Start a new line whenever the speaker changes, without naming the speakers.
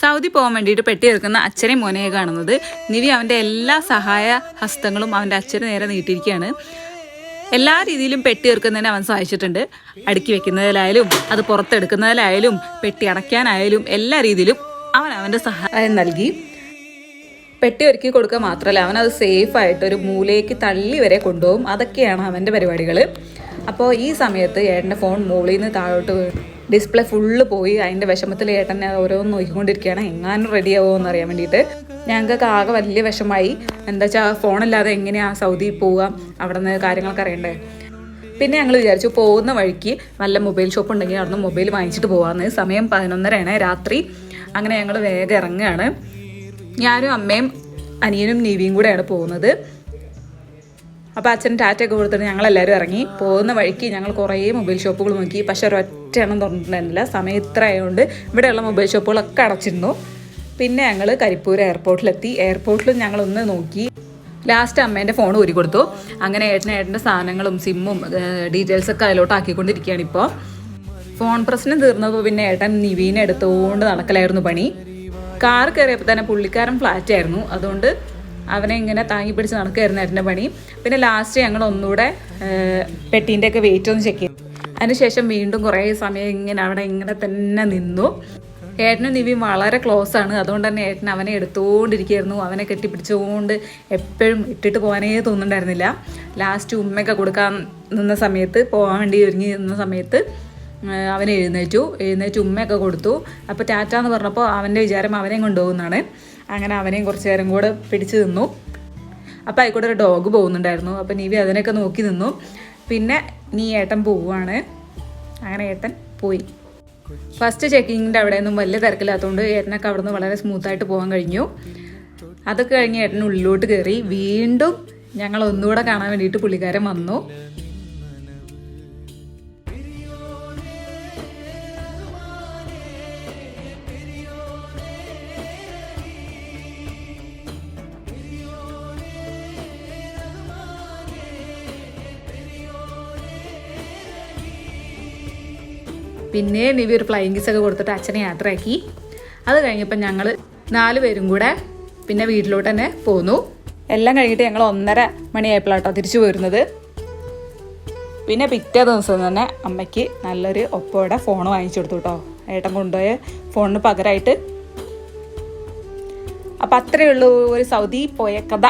Saudi പോകാൻ വേണ്ടിയിട്ട് പെട്ടി എടുക്കുന്ന അച്ഛനെയും മോനെയും കാണുന്നത്. നിവി അവന്റെ എല്ലാ സഹായ ഹസ്തങ്ങളും അവന്റെ അച്ഛന് നേരെ നീട്ടിയിരിക്കുകയാണ്. എല്ലാ രീതിയിലും പെട്ടി ഇറക്കുന്നതിന് അവൻ സഹായിച്ചിട്ടുണ്ട്. അടുക്കി വെക്കുന്നതിലായാലും അത് പുറത്തെടുക്കുന്നതിലായാലും പെട്ടി അടയ്ക്കാനായാലും എല്ലാ രീതിയിലും അവൻ അവന്റെ സഹായം നൽകി. പെട്ടി ഒരുക്കി കൊടുക്കുക മാത്രമല്ല അവൻ അത് സേഫ് ആയിട്ട് ഒരു മൂലയ്ക്ക് തള്ളി വരെ കൊണ്ടുപോകും. അതൊക്കെയാണ് അവന്റെ പരിപാടികൾ അപ്പോൾ ഈ സമയത്ത് ഏട്ടന്റെ ഫോൺ മുകളിൽ നിന്ന് താഴോട്ട്. ഡിസ്പ്ലേ ഫുള്ള് പോയി അതിന്റെ വിഷമത്തിൽ ഏട്ടൻ ഓരോന്ന് നോക്കിക്കൊണ്ടിരിക്കുകയാണ്. എങ്ങാനും റെഡി ആവുമോ എന്ന് അറിയാൻ വേണ്ടിയിട്ട്. ഞങ്ങൾക്ക് ആകെ വലിയ വിഷമായി എന്താ വെച്ചാൽ ഫോണില്ലാതെ എങ്ങനെയാണ് സൗദിയിൽ പോവുക? അവിടെ നിന്ന് കാര്യങ്ങളൊക്കെ അറിയണ്ടേ? പിന്നെ ഞങ്ങൾ വിചാരിച്ചു പോകുന്ന വഴിക്ക് നല്ല മൊബൈൽ ഷോപ്പ് ഉണ്ടെങ്കിൽ അവിടുന്ന് മൊബൈൽ വാങ്ങിച്ചിട്ട് പോകാമെന്ന് സമയം പതിനൊന്നരയാണ് രാത്രി. അങ്ങനെ ഞങ്ങൾ വേഗം ഇറങ്ങുകയാണ്. ഞാനും അമ്മയും അനിയനും നീവിയും കൂടെയാണ് പോകുന്നത്. അപ്പോൾ അച്ഛൻ ടാറ്റയൊക്കെ കൊടുത്തിട്ട് ഞങ്ങളെല്ലാവരും ഇറങ്ങി. പോകുന്ന വഴിക്ക് ഞങ്ങൾ കുറേ മൊബൈൽ ഷോപ്പുകൾ നോക്കി. പക്ഷെ ഒരൊറ്റ എണ്ണം തുറന്നിട്ടുണ്ടായിരുന്നില്ല. സമയം ഇത്ര ആയതുകൊണ്ട് ഇവിടെയുള്ള മൊബൈൽ ഷോപ്പുകളൊക്കെ അടച്ചിരുന്നു. പിന്നെ ഞങ്ങൾ കരിപ്പൂർ എയർപോർട്ടിലെത്തി. എയർപോർട്ടിൽ ഞങ്ങളൊന്ന് നോക്കി. ലാസ്റ്റ് അമ്മേന്റെ ഫോൺ ഊരി കൊടുത്തു. അങ്ങനെ ഏട്ടൻ ഏട്ടന്റെ സാധനങ്ങളും സിമ്മും ഡീറ്റെയിൽസ് ഒക്കെ അതിലോട്ട് ആക്കിക്കൊണ്ടിരിക്കുകയാണ് ഇപ്പോൾ. ഫോൺ പ്രശ്നം തീർന്നപ്പോൾ പിന്നെ ഏട്ടൻ നിവീനെ എടുത്തുകൊണ്ട് നടക്കലായിരുന്നു പണി. കാർ കയറിയപ്പോൾ തന്നെ പുള്ളിക്കാരൻ ഫ്ലാറ്റ് ആയിരുന്നു അതുകൊണ്ട് അവനെ ഇങ്ങനെ താങ്ങി പിടിച്ച് നടക്കുകയായിരുന്നു ഏട്ടന്റെ പണി. പിന്നെ ലാസ്റ്റ് ഞങ്ങൾ ഒന്നുകൂടെ പെട്ടീന്റെ ഒക്കെ വെയിറ്റ് ഒന്ന് ചെക്ക് ചെയ്തു. അതിനുശേഷം വീണ്ടും കുറേ സമയം ഇങ്ങനെ അവിടെ ഇങ്ങനെ തന്നെ നിന്നു. ഏട്ടനും നിവിയും വളരെ ക്ലോസ് ആണ്. അതുകൊണ്ട് തന്നെ ഏട്ടൻ അവനെ എടുത്തുകൊണ്ടിരിക്കുകയായിരുന്നു അവനെ കെട്ടിപ്പിടിച്ചുകൊണ്ട് എപ്പോഴും ഇട്ടിട്ട് പോകാനേ തോന്നുന്നുണ്ടായിരുന്നില്ല. ലാസ്റ്റ് ഉമ്മയൊക്കെ കൊടുക്കാൻ നിന്ന സമയത്ത് പോകാൻ വേണ്ടി ഒരുങ്ങി നിന്ന സമയത്ത് അവൻ എഴുന്നേറ്റു. എഴുന്നേറ്റ് ഉമ്മയൊക്കെ കൊടുത്തു. അപ്പോൾ ടാറ്റ എന്ന് പറഞ്ഞപ്പോൾ അവന്റെ വിചാരം അവനെയും കൊണ്ടുപോകുന്നതാണ് അങ്ങനെ അവനെയും കുറച്ച് നേരം കൂടെ പിടിച്ചു നിന്നു. അപ്പോൾ ആയിക്കോട്ടെ ഒരു ഡോഗ് പോകുന്നുണ്ടായിരുന്നു. അപ്പോൾ നീവി അതിനൊക്കെ നോക്കി നിന്നു. പിന്നെ നീ ഏട്ടൻ പോവുകയാണ് അങ്ങനെ ഏട്ടൻ പോയി. ഫസ്റ്റ് ചെക്കിങ്ങിന്റെ അവിടെ നിന്നും വലിയ തിരക്കില്ലാത്തതുകൊണ്ട് ഏട്ടനൊക്കെ അവിടെ നിന്ന് വളരെ സ്മൂത്തായിട്ട് പോകാൻ കഴിഞ്ഞു. അതൊക്കെ കഴിഞ്ഞ് ഏട്ടൻ ഉള്ളിലോട്ട് കയറി വീണ്ടും ഞങ്ങൾ ഒന്നുകൂടെ കാണാൻ വേണ്ടിയിട്ട് പുള്ളിക്കാരൻ വന്നു. പിന്നെ നിവി ഒരു ഫ്ലൈയിങ് ഒക്കെ കൊടുത്തിട്ട് അച്ഛനെ യാത്രയാക്കി. അത് കഴിഞ്ഞപ്പോൾ ഞങ്ങൾ നാല് പേരും കൂടെ പിന്നെ വീട്ടിലോട്ട് തന്നെ പോന്നു. എല്ലാം കഴിഞ്ഞിട്ട് ഞങ്ങൾ ഒന്നര മണിയായപ്പോഴാട്ടോ തിരിച്ചു പോരുന്നത്. പിന്നെ പിറ്റേ ദിവസം തന്നെ അമ്മയ്ക്ക് നല്ലൊരു ഒപ്പോടെ ഫോൺ വാങ്ങിച്ചു കൊടുത്തു കേട്ടോ ഏട്ടൻ കൊണ്ടുപോയ ഫോണിന് പകരമായിട്ട് അപ്പം അത്രയേ ഉള്ളൂ ഒരു സൗദി പോയ കഥ.